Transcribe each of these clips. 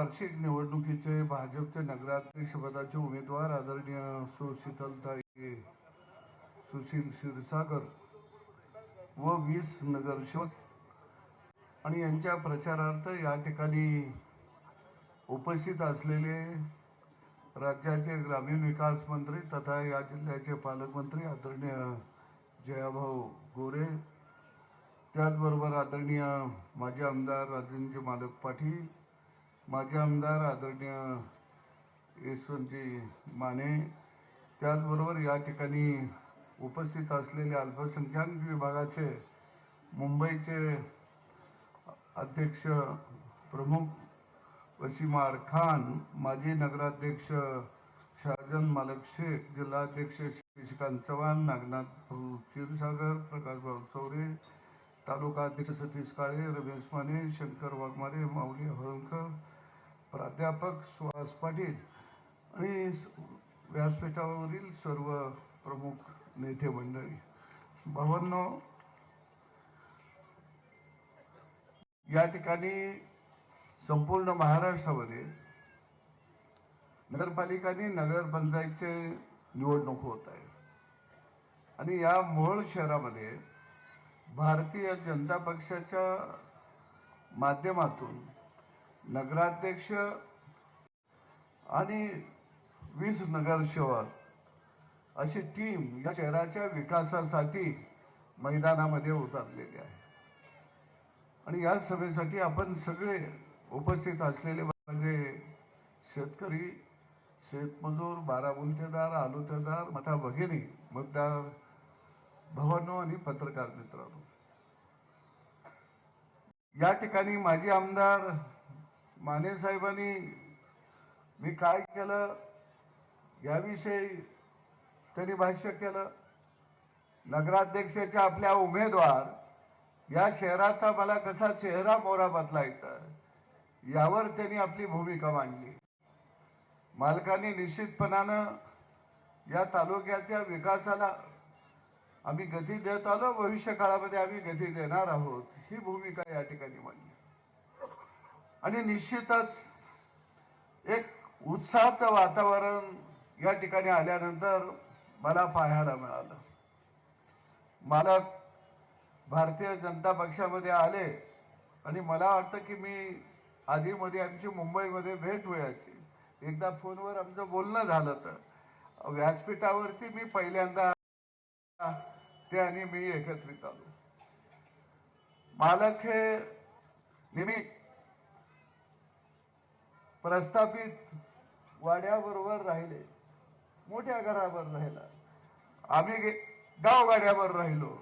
वार्षिक निवडणुकीचे भाजपचे नगराध्यक्षपदाचे उमेदवार आदरणीय सुशीतलताई सुशील क्षीरसागर व वीस नगरसेवक. आणि यांच्या प्रचारार्थ या ठिकाणी उपस्थित असलेले राज्याचे ग्रामीण विकास मंत्री तथा या जिल्ह्याचे पालकमंत्री आदरणीय जयाभाऊ गोरे त्याचबरोबर आदरणीय माजी आमदार राजेंद्र मालक पाटील माजी आमदार आदरणीय यशवंतजी माने त्याचबरोबर या ठिकाणी उपस्थित असलेले अल्पसंख्याक विभागाचे मुंबईचे अध्यक्ष प्रमुख वसीमार खान माजी नगराध्यक्ष शहाजन मालक शेख जिल्हाध्यक्ष शशिकांत चव्हाण नागनाथ भाऊ क्षीरसागर प्रकाशभाऊ चौरे तालुका अध्यक्ष सतीश काळे रमेश माने शंकर वाघमारे माऊली हळंकर प्राध्यापक सुहास पाटील आणि व्यासपीठावरील सर्व प्रमुख नेते मंडळी. भावांनो या ठिकाणी संपूर्ण महाराष्ट्रामध्ये नगरपालिकांनी नगरपंचायतचे निवडणूक होत आहे. आणि या मोहोळ शहरामध्ये भारतीय जनता पक्षाच्या माध्यमातून नगराध्यक्ष आणि वीस नगरसेवक अशी टीम या शहराच्या विकासासाठी मैदानामध्ये उतरलेली आहे. आणि या सभेसाठी आपण सगळे उपस्थित असलेले म्हणजे शेतकरी शेतमजूर बारा गुंठेदार आलुतेदार मथा भगिनी मतदार भवानो आणि पत्रकार मित्रांनो. या ठिकाणी माजी आमदार माने साहेबांनी मी काय केलं याविषयी त्यांनी भाष्य केलं. नगराध्यक्षाच्या आपल्या उमेदवार या शहराचा मला कसा चेहरा मोहरा बदलायचा यावर त्यांनी आपली भूमिका मांडली. मालकांनी निश्चितपणानं या तालुक्याच्या विकासाला आम्ही गती देत आलो. भविष्य काळामध्ये आम्ही गती देणार आहोत. ही भूमिका या ठिकाणी मांडली. आणि निश्चितच एक उत्साहाचं वातावरण या ठिकाणी आल्यानंतर मला पाहायला मिळालं. मला भारतीय जनता पक्षामध्ये आले आणि मला वाटतं की मी आधीमध्ये आमची मुंबईमध्ये भेट व्हायची. एकदा फोनवर आमचं बोलणं झालं तर. व्यासपीठावरती मी पहिल्यांदा ते आणि मी एकत्रित आलो. मालक हे नेहमी प्रस्थापित वाड्याबरोबर राहिले. मोठ्या घरावर राहिला. आम्ही गे- गावगाड्यावर राहिलो.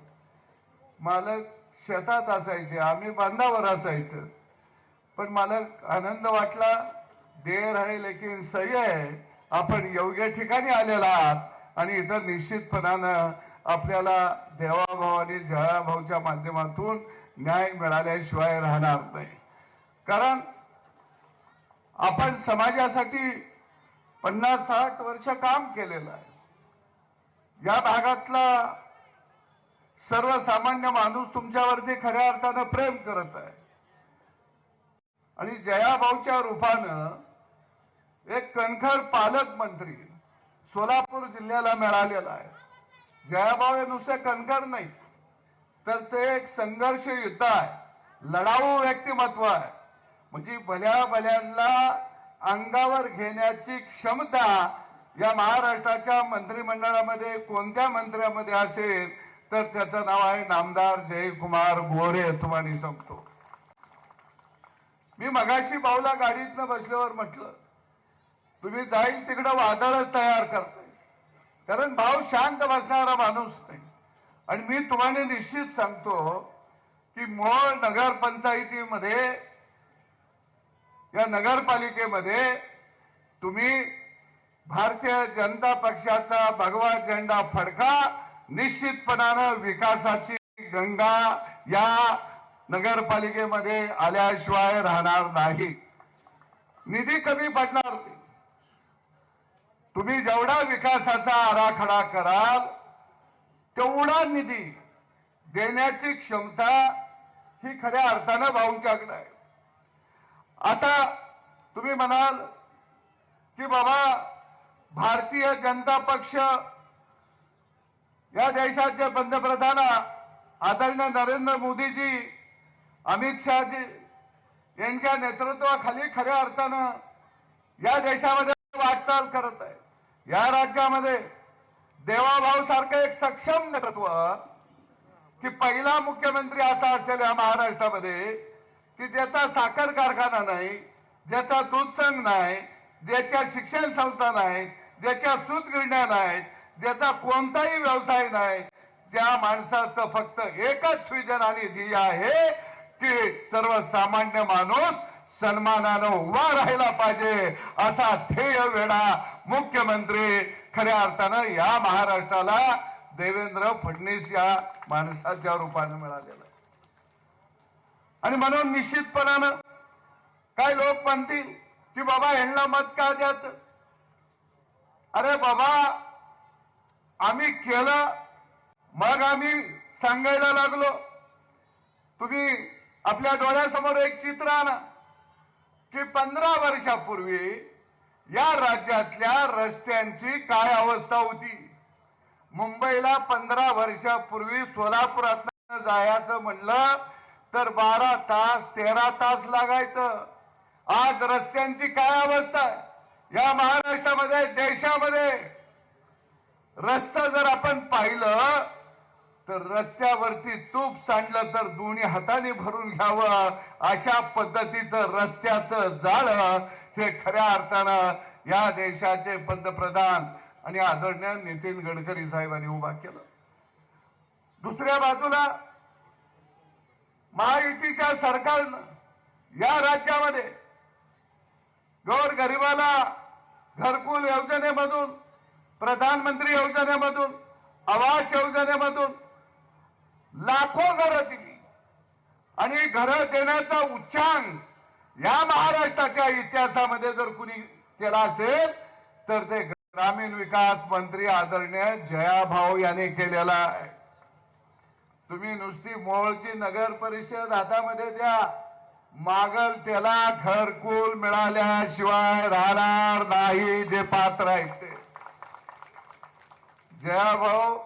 मालक शेतात असायचे आम्ही बांधावर असायचं. पण मालक आनंद वाटला देर आहे लेकिन सही आहे. आपण योग्य ठिकाणी आलेला आहात आणि इथं निश्चितपणानं आपल्याला देवाभावाने आणि माध्यमातून न्याय मिळाल्याशिवाय राहणार नाही. कारण आपण समाजासाठी पन्नास साठ वर्ष काम केलेलं आहे. या भागातला सर्वसामान्य माणूस तुमच्यावरती खऱ्या अर्थानं प्रेम करत आहे. आणि जयाभाऊच्या रूपानं एक कणखर पालकमंत्री सोलापूर जिल्ह्याला मिळालेला आहे. जयाभाऊ हे नुसते कणखर नाही तर ते एक संघर्ष युद्ध आहे लढाऊ व्यक्तिमत्व आहे. म्हणजे भल्या भल्यांना अंगावर घेण्याची क्षमता या महाराष्ट्राच्या मंत्रिमंडळामध्ये कोणत्या मंत्र्यामध्ये असेल तर त्याचं नाव आहे नामदार जयकुमार गोरे तुम्हाला सांगतो. मी मगाशी बाऊला गाडीतनं बसल्यावर म्हटलं तुम्ही जाईल तिकडं वादळच तयार करताय. कारण भाऊ शांत बसणारा माणूस नाही. आणि मी तुम्हाला निश्चित सांगतो की मोहोळ नगरपंचायतीमध्ये या नगरपालिकेमध्ये तुम्ही भारतीय जनता पक्षाचा भगवा झेंडा फडका निश्चितपणानं विकासाची गंगा या नगरपालिकेमध्ये आल्याशिवाय राहणार नाही. निधी कमी पडणार तुम्ही जेवढा विकासाचा आराखडा कराल तेवढा निधी देण्याची क्षमता ही खऱ्या अर्थानं भाऊंच्याकडे आहे. आता तुम्ही म्हणाल की बाबा भारतीय जनता पक्ष या देशाचे पंतप्रधान आदरणीय नरेंद्र मोदीजी अमित शहाजी यांच्या नेतृत्वाखाली खऱ्या अर्थानं या देशामध्ये वाटचाल करत आहे. या राज्यामध्ये देवाभाऊ सारखं एक सक्षम नेतृत्व की पहिला मुख्यमंत्री असा असेल या महाराष्ट्रामध्ये की ज्याचा साखर कारखाना नाही ज्याचा दूध संघ नाही ज्याच्या शिक्षण संस्था नाही ज्याच्या सुतगिरण्या नाहीत ज्याचा कोणताही व्यवसाय नाही त्या माणसाचं फक्त एकच विजन आणि ध्येय आहे की सर्वसामान्य माणूस सन्मानानं उभा राहिला पाहिजे असा ध्येय वेळा मुख्यमंत्री खऱ्या अर्थानं या महाराष्ट्राला देवेंद्र फडणवीस या माणसाच्या रूपाने मिळालेलं आणि म्हणून निश्चितपणानं काय लोक म्हणतील की बाबा यांना मत का द्यायचं? अरे बाबा आम्ही केलं मग आम्ही सांगायला लागलो. तुम्ही आपल्या डोळ्यासमोर एक चित्र आणा की पंधरा वर्षापूर्वी या राज्यातल्या रस्त्यांची काय अवस्था होती? मुंबईला पंधरा वर्षापूर्वी सोलापुरात जायचं म्हणलं तर बारा तास तेरा तास लागायचं. आज रस्त्यांची काय अवस्था आहे? या महाराष्ट्रामध्ये देशामध्ये रस्ता जर आपण पाहिलं तर रस्त्यावरती तूप सांडलं तर दोन्ही हाताने भरून घ्यावं. अशा पद्धतीचं रस्त्याचं जाळ हे खऱ्या अर्थानं या देशाचे पंतप्रधान आणि आदरणीय नितीन गडकरी साहेबांनी उभा केलं. दुसऱ्या बाजूला महायुतीच्या सरकारनं या राज्यामध्ये गोर गरिबाला घरकुल योजनेमधून प्रधानमंत्री योजनेमधून आवास योजनेमधून लाखो घरं दिली. आणि घरं देण्याचा उच्चांक या महाराष्ट्राच्या इतिहासामध्ये जर कुणी केला असेल तर ते ग्रामीण विकास मंत्री आदरणीय जयाभाऊ यांनी केलेला आहे. तुम्ही नुसती मोळची नगर परिषद हातामध्ये द्या. मागल त्याला घरकुल मिळाल्याशिवाय राहणार नाही जे पात्र आहेत ते. जयाभाऊ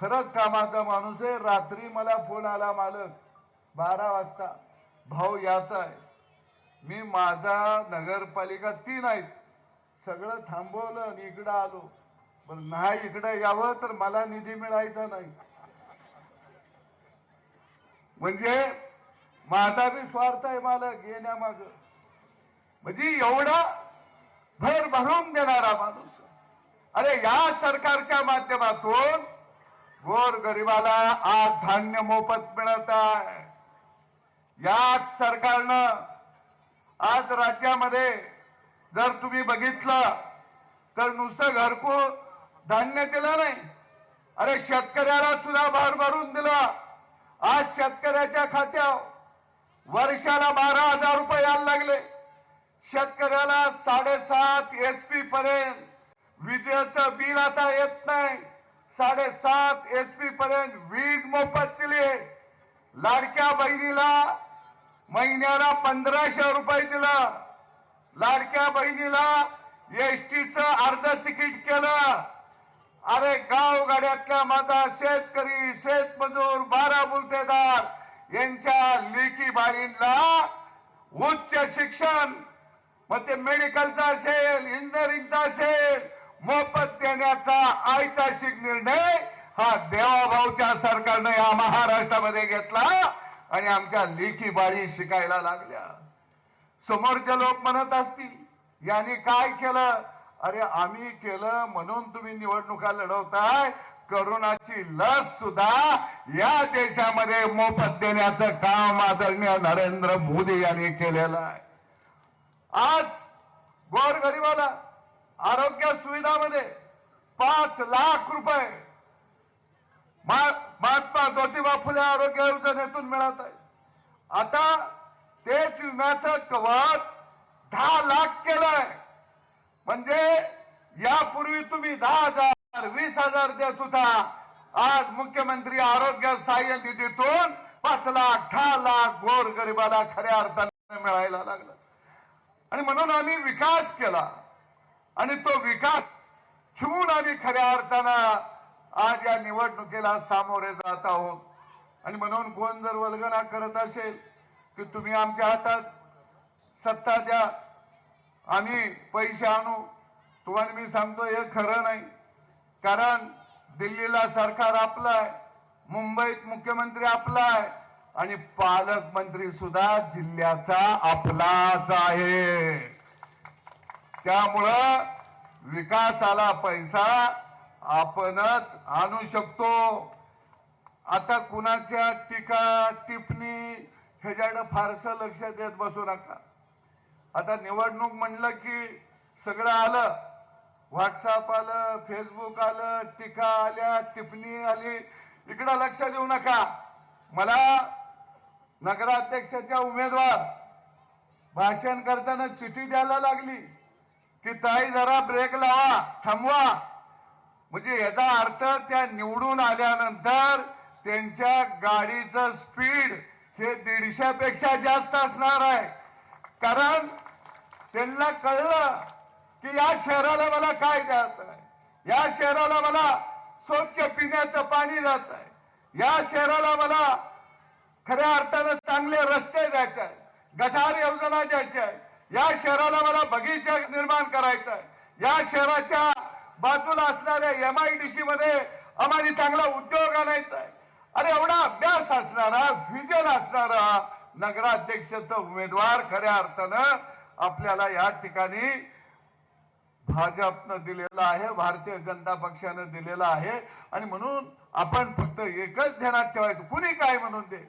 खरंच कामाचा माणूस आहे. रात्री मला फोन आला मालक. बारा वाजता. भाऊ याचा आहे. मी माझा नगरपालिका तीन आहेत. सगळं थांबवलं आणि इकडं आलो. पण नाही इकडं यावं तर मला निधी मिळायचा नाही. म्हणजे माझा बी स्वार्थ आहे मालक येण्यामाग म्हणजे एवढा भर भरून देणारा माणूस. अरे या सरकारच्या माध्यमातून गोर गरिबाला आज धान्य मोफत मिळत आहे. याच सरकारनं आज राज्यामध्ये जर तुम्ही बघितलं तर नुसतं घरकुल धान्य दिलं नाही. अरे शेतकऱ्याला सुद्धा भर भरून दिला. आज शेतकऱ्याच्या खात्यावर वर्षाला बारा हजार रुपये यायला लागले. शेतकऱ्याला साडेसात एच पी पर्यंत विजेचं बिल आता येत नाही. साडेसात एच पी पर्यंत वीज मोफत दिली लाडक्या बहिणीला महिन्याला पंधराशे रुपये दिलं. लाडक्या बहिणीला एसटीचं अर्ध तिकीट केलं. अरे गाव गाड्यातल्या माझा शेतकरी शेतमजूर बारा बुलतेदार यांच्या लेखी बाईंना उच्च शिक्षण मग ते मेडिकलचा असेल इंजिनिअरिंगचा असेल मोफत देण्याचा ऐतिहासिक निर्णय हा देवाभाऊच्या सरकारनं या महाराष्ट्रामध्ये घेतला आणि आमच्या लेखी बाळी शिकायला लागल्या. समोरचे लोक म्हणत असतील यांनी काय केलं? अरे आम्ही केलं म्हणून तुम्ही निवडणुका लढवताय. करोनाची लस सुद्धा या देशामध्ये मोफत देण्याचं काम आदरणीय नरेंद्र मोदी यांनी केलेलं आहे. आज गोर गरिबाला आरोग्य सुविधामध्ये पाच लाख रुपये महात्मा ज्योतिबा फुले आरोग्य योजनेतून मिळत आहे आता तेच विम्याचं कवच दहा लाख केलंय. म्हणजे यापूर्वी तुम्ही दहा हजार वीस हजार देत होता. आज मुख्यमंत्री आरोग्य सहाय्य निधीतून पाच लाख दहा लाख गोर गरिबाला खऱ्या अर्थाने मिळायला लागलं. आणि म्हणून आम्ही विकास केला. आणि तो विकास छून आम्ही खऱ्या अर्थानं आज या निवडणुकीला सामोरे जात आहोत. आणि म्हणून कोण जर वल्गना करत असेल की तुम्ही आमच्या हातात सत्ता द्या आणि पैसे आणू. तुम्हाला मी सांगतो हे खरं नाही. कारण दिल्लीला सरकार आपलं आहे मुंबईत मुख्यमंत्री आपला आहे आणि पालकमंत्री सुद्धा जिल्ह्याचा आपलाच आहे. त्यामुळं विकासाला पैसा आपणच आणू शकतो. आता कुणाच्या टीका टिप्पणी ह्याच्याकडे फारसं लक्ष देत बसू नका. आता निवडणूक म्हणलं की सगळं आलं. व्हॉट्सअप आलं फेसबुक आलं टीका आल्या टिप्पणी आली. इकडं लक्ष देऊ नका. मला नगराध्यक्षाच्या उमेदवार भाषण करताना चिठी द्यायला लागली की ताई जरा ब्रेक लावा थांबवा. म्हणजे याचा अर्थ त्या निवडून आल्यानंतर त्यांच्या गाडीचं स्पीड हे दीडशेपेक्षा जास्त असणार आहे. कारण त्यांना कळलं की या शहराला मला काय द्यायचं आहे या शहराला मला स्वच्छ पिण्याचं पाणी द्यायचं आहे या शहराला मला खऱ्या अर्थानं चांगले रस्ते द्यायचे आहे गटार योजना द्यायची आहे या शहराला मला बगीचा निर्माण करायचा आहे या शहराच्या बाजूला असणाऱ्या एम आय डी सी मध्ये आम्हाला चांगला उद्योग आणायचा आहे अरे एवढा अभ्यास असणारा विजन असणारा नगराध्यक्षाचा उमेदवार खऱ्या अर्थानं आपल्याला या ठिकाणी भाजपनं दिलेला आहे भारतीय जनता पक्षानं दिलेला आहे. आणि म्हणून आपण फक्त एकच ध्यानात ठेवायचं कुणी काय म्हणून दे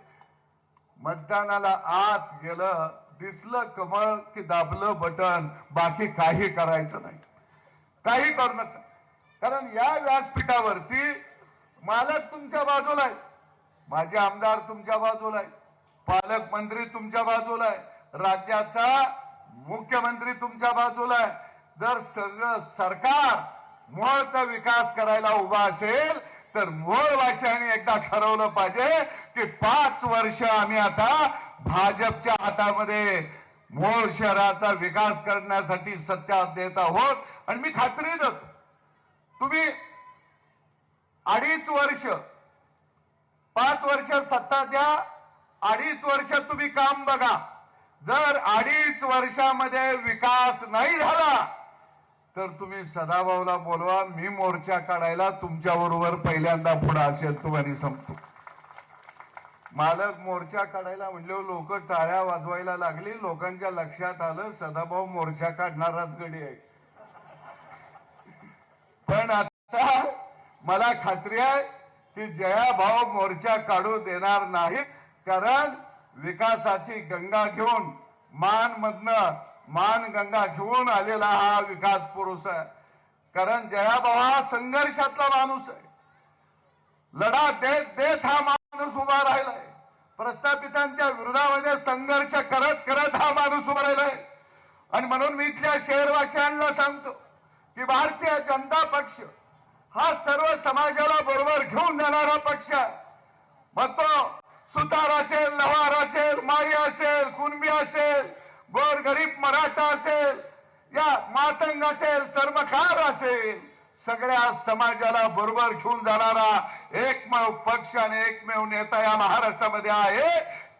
मतदानाला आत गेलं दिसलं कमळ की दाबलं बटन बाकी काही करायचं नाही. काही करू नका. कारण या व्यासपीठावरती मालक तुमच्या बाजूला आहे माझे आमदार तुमच्या बाजूला आहे पालकमंत्री तुमच्या बाजूला आहे. राज्याचा मुख्यमंत्री तुमच्या बाजूला आहे. जर सगळं सरकार मुळचा विकास करायला उभा असेल तर मोहोळ एकदा ठरवलं पाहिजे की पाच वर्ष आम्ही आता भाजपच्या हातामध्ये मोहोळ शहराचा विकास करण्यासाठी सत्ता देत आहोत. आणि मी खात्री देतो तुम्ही अडीच वर्ष पाच वर्ष सत्ता द्या अडीच वर्ष तुम्ही काम बघा. जर अडीच वर्षामध्ये विकास नाही झाला तर तुम्ही सदाभाऊला बोलवा मी मोर्चा काढायला तुमच्या बरोबर पहिल्यांदा पुढे असेल तुम्हाला संपतो. मालक मोर्चा काढायला म्हणले लोक टाळ्या वाजवायला लागली लोकांच्या लक्षात आलं सदाभाऊ मोर्चा काढणाराच गडी आहे. पण आता मला खात्री आहे की जया भाऊ मोर्चा काढू देणार नाहीत. कारण विकासाची गंगा घेऊन मान मधनं मान गंगा घेऊन आलेला हा विकास पुरुष आहे. कारण जयाभाऊ हा संघर्षातला माणूस आहे. लढा देत देत हा माणूस उभा राहिलाय. प्रस्थापितांच्या विरोधामध्ये संघर्ष करत करत हा माणूस उभा राहिलाय. आणि म्हणून मी इथल्या शहरवासियांना सांगतो की भारतीय जनता पक्ष हा सर्व समाजाला बरोबर घेऊन जाणारा पक्ष आहे. मग तो सुतार असेल लवार असेल माळी असेल कुणबी असेल गोर गरीब मराठा असेल या मातंग असेल चर्मखार असेल सगळ्या समाजाला बरोबर घेऊन जाणारा एकमेव पक्ष आणि एकमेव नेता या महाराष्ट्रामध्ये आहे.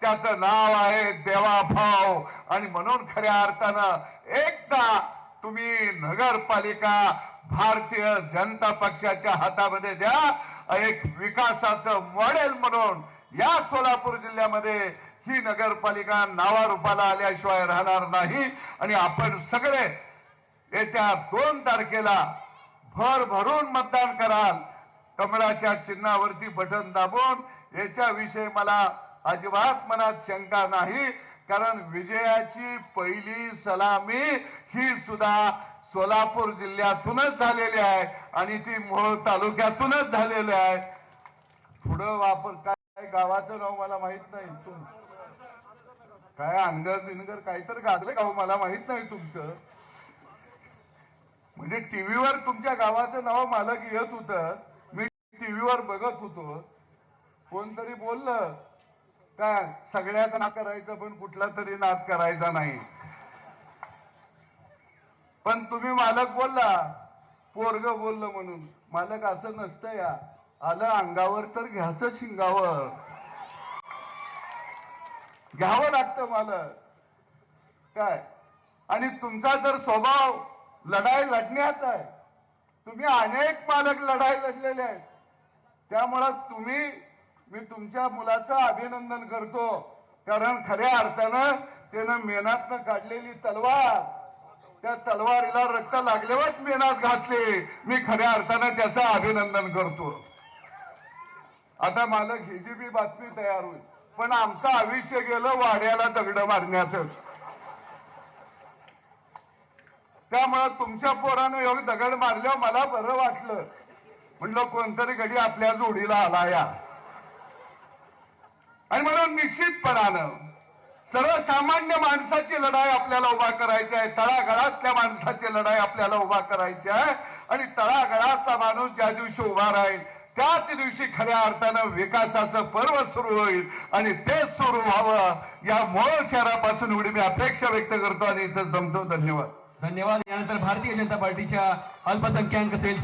त्याचं नाव आहे देवाभाव आणि म्हणून खऱ्या अर्थानं एकदा तुम्ही नगरपालिका भारतीय जनता पक्षाच्या हातामध्ये द्या. एक विकासाचं मॉडेल म्हणून या सोलापूर जिल्ह्यामध्ये ही नगरपालिका नावारूपाला आल्याशिवाय राहणार नाही. आणि आपण सगळे येत्या दोन तारखेला भर भरून मतदान कराल. कमळाच्या चिन्हावरती बटन दाबून याच्याविषयी मला अजिबात मनात शंका नाही. कारण विजयाची पहिली सलामी ही सुद्धा सोलापूर जिल्ह्यातूनच झालेली आहे आणि ती मोहोळ तालुक्यातूनच झालेली आहे. पुढं वापर काय गावाचं नाव मला माहीत नाही तुम काय अंगर बिनगर काहीतरी गाजलं का हो? मला माहीत नाही तुमचं. म्हणजे टीव्हीवर तुमच्या गावाचं नाव मालक येत होतं. मी टीव्हीवर बघत होतो. कोणतरी बोललं काय सगळ्याच ना करायचं पण कुठला तरी नाद करायचा नाही. पण तुम्ही मालक बोलला. पोरग बोललं म्हणून. मालक असं नसतं या. आलं अंगावर तर घ्यायचं शिंगावर घ्यावं लागतं मला. काय? आणि तुमचा जर स्वभाव लढाई लढण्याचा आहे तुम्ही अनेक पालक लढाई लढलेले आहेत. त्यामुळं तुम्ही मी तुमच्या मुलाचं अभिनंदन करतो. कारण खऱ्या अर्थानं त्यानं मेहनतनं काढलेली तलवार. त्या तलवारीला रक्त लागल्यावरच मेनात घातले. मी खऱ्या अर्थानं त्याचं अभिनंदन करतो. आता मालक ही बी बातमी तयार होईल. पण आमचं आयुष्य गेलं वाड्याला दगड मारण्यातच त्यामुळं तुमच्या पोरानं योग दगड मारल्यावर मला बरं वाटलं. म्हणलं कोणतरी घडी आपल्या जोडीला आला या. आणि म्हणून निश्चितपणानं सर्वसामान्य माणसाची लढाई आपल्याला उभा करायची आहे. तळागळातल्या माणसाची लढाई आपल्याला उभा करायची आहे. आणि तळागळातला माणूस ज्या दिवशी उभा राहील त्याच दिवशी खऱ्या अर्थानं विकासाचं पर्व सुरू होईल आणि तेच सुरू व्हावं या मोळ शहरापासून एवढी मी अपेक्षा व्यक्त करतो आणि इथंच जमतो धन्यवाद. धन्यवाद. यानंतर भारतीय जनता पार्टीच्या अल्पसंख्याक सेल